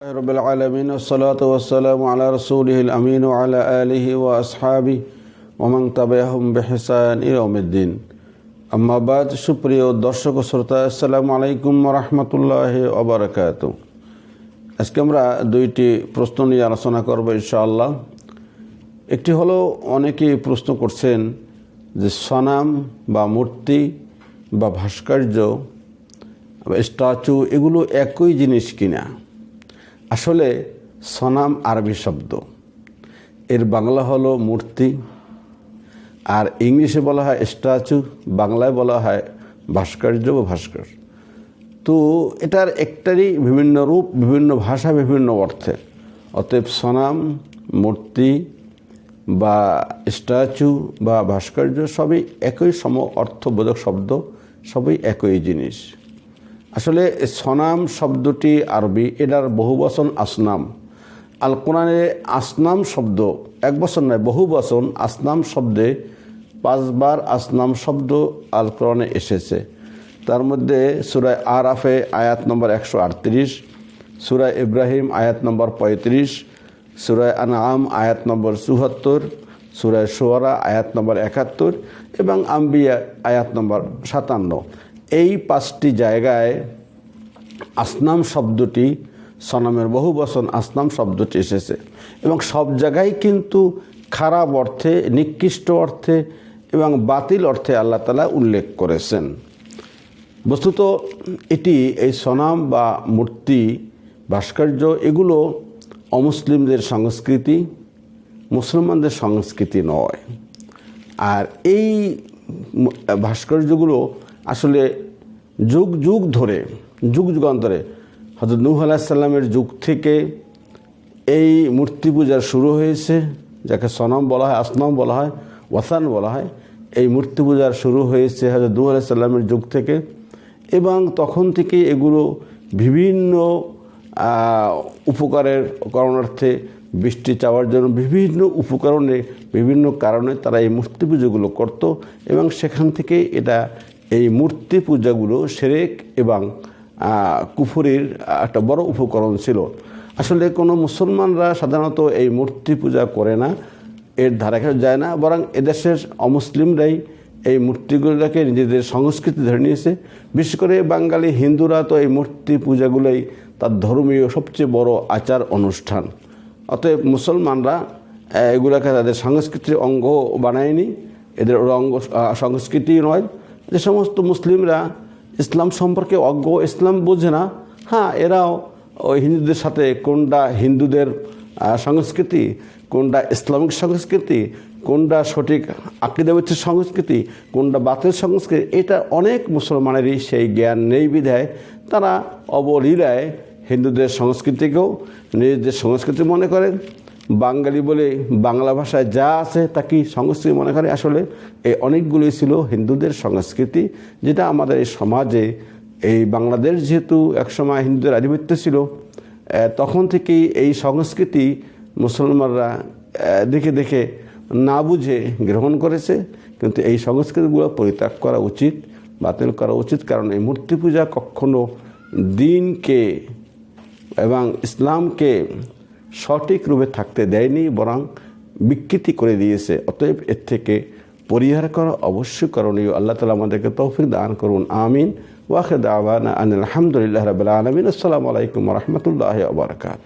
رب العالمين والصلاة والسلام على رسوله الأمين وعلى آله وأصحابه ومن تبعهم بحسان إلى يوم الدين আম্মা বাদ সুপ্রিয় দর্শক ও শ্রোতা আসসালামু আলাইকুম রহমতুল্লাহ ওবরাকাত আজকে আমরা দুইটি প্রশ্ন নিয়ে আলোচনা করব ইনশাআল্লাহ একটি হলো অনেকেই প্রশ্ন করছেন যে সনাম বা মূর্তি বা ভাস্কর্য বা স্ট্যাচু এগুলো একই জিনিস কিনা আসলে সনাম আরবি শব্দ। এর বাংলা হলো মূর্তি, আর ইংলিশে বলা হয় স্ট্যাচু, বাংলায় বলা হয় ভাস্কর্য বা ভাস্কর। তো এটার একটারই বিভিন্ন রূপ, বিভিন্ন ভাষা, বিভিন্ন অর্থে। অতএব সনাম, মূর্তি বা স্ট্যাচু বা ভাস্কর্য সবই একই সম, অর্থবোধক শব্দ, সবই একই জিনিস। আসলে সনাম শব্দটি আরবি, এটার বহু বচন আসনাম। আল কোরআনে আসনাম শব্দ, এক বছর নয়, বহু বচন আসনাম শব্দে পাঁচবার আসনাম শব্দ আল কোরআনে এসেছে। তার মধ্যে সুরায় আরাফে আয়াত নম্বর একশো আটত্রিশ, সুরায় ইব্রাহিম আয়াত নম্বর পঁয়ত্রিশ, সুরায় আনাম আয়াত নম্বর চুহাত্তর সুরায় সোয়ারা আয়াত নম্বর একাত্তর এবং আম্বিয়া আয়াত নম্বর সাতান্ন। এই পাঁচটি জায়গায় আসনাম শব্দটি সনামের বহু বচন আসনাম শব্দটি এসেছে। এবং সব জায়গায় কিন্তু খারাপ অর্থে, নিকৃষ্ট অর্থে এবং বাতিল অর্থে আল্লাহ তালা উল্লেখ করেছেন। বস্তুত এটি এই সনাম বা মূর্তি, ভাস্কর্য, এগুলো অমুসলিমদের সংস্কৃতি, মুসলমানদের সংস্কৃতি নয়। আর এই ভাস্কর্যগুলো আসলে যুগ যুগ ধরে, যুগ যুগান্তরে হজরত নূহ আলাহিসাল্লামের যুগ থেকে এই মূর্তি পূজা শুরু হয়েছে, যাকে সনম বলা হয়, আসনম বলা হয়, ওয়াসান বলা হয়। এই মূর্তি পূজার শুরু হয়েছে হজরত নূহ আলাহিসাল্লামের যুগ থেকে এবং তখন থেকে এগুলো বিভিন্ন উপকারের করণার্থে বৃষ্টি চাওয়ার জন্য বিভিন্ন উপকরণে বিভিন্ন কারণে তারা এই মূর্তি পুজোগুলো করত এবং সেখান থেকে এটা এই মূর্তি পূজাগুলো সেরেক এবং কুফুরির একটা বড় উপকরণ ছিল। আসলে কোনো মুসলমানরা সাধারণত এই মূর্তি পূজা করে না, এর ধারে যায় না, বরং এদেশের অমুসলিমরাই এই মূর্তিগুলোকে নিজেদের সংস্কৃতি ধরে নিয়েছে। বিশেষ করে বাঙালি হিন্দুরা তো এই মূর্তি পূজাগুলোই তার ধর্মীয় সবচেয়ে বড় আচার অনুষ্ঠান। অতএব মুসলমানরা এগুলোকে তাদের সংস্কৃতির অঙ্গ বানায়নি। এদের অঙ্গ সংস্কৃতি নয় যে সমস্ত মুসলিমরা ইসলাম সম্পর্কে অজ্ঞ, ইসলাম বোঝে না হ্যাঁ এরাও ওই হিন্দুদের সাথে কোনটা হিন্দুদের সংস্কৃতি কোনটা ইসলামিক সংস্কৃতি কোনটা সঠিক আকিদাবিত্বের সংস্কৃতি কোনটা বাতের সংস্কৃতি, এটা অনেক মুসলমানেরই সেই জ্ঞান নেই বিধায়। তারা অবলীলায় হিন্দুদের সংস্কৃতিকেও নিজেদের সংস্কৃতি মনে করেন বাঙালি বলে বাংলা ভাষায় যা আছে তা কি সংস্কৃতি মনে করে? আসলে এই অনেকগুলি ছিল হিন্দুদের সংস্কৃতি, যেটা আমাদের এই সমাজে, এই বাংলাদেশ যেহেতু একসময় হিন্দুদের আধিপত্য ছিল তখন থেকেই এই সংস্কৃতি মুসলমানরা দেখে দেখে না বুঝে গ্রহণ করেছে। কিন্তু এই সংস্কৃতিগুলো পরিত্যাগ করা উচিত, বাতিল করা উচিত, কারণ এই মূর্তি পূজা কখনো দিনকে এবং ইসলামকে সঠিক রূপে থাকতে দেয়নি, বরং বিকৃতি করে দিয়েছে। অতএব এর থেকে পরিহার করা, অবশ্যই করণীয়। আল্লাহ তালা আমাদেরকে তৌফিক দান করুন। আমিন। ওয়াখেদ আওয়ান আলহামদুলিল্লাহ রবিল আলমিন। আসসালামু আলাইকুম রহমতুল্লাহ আবরকাত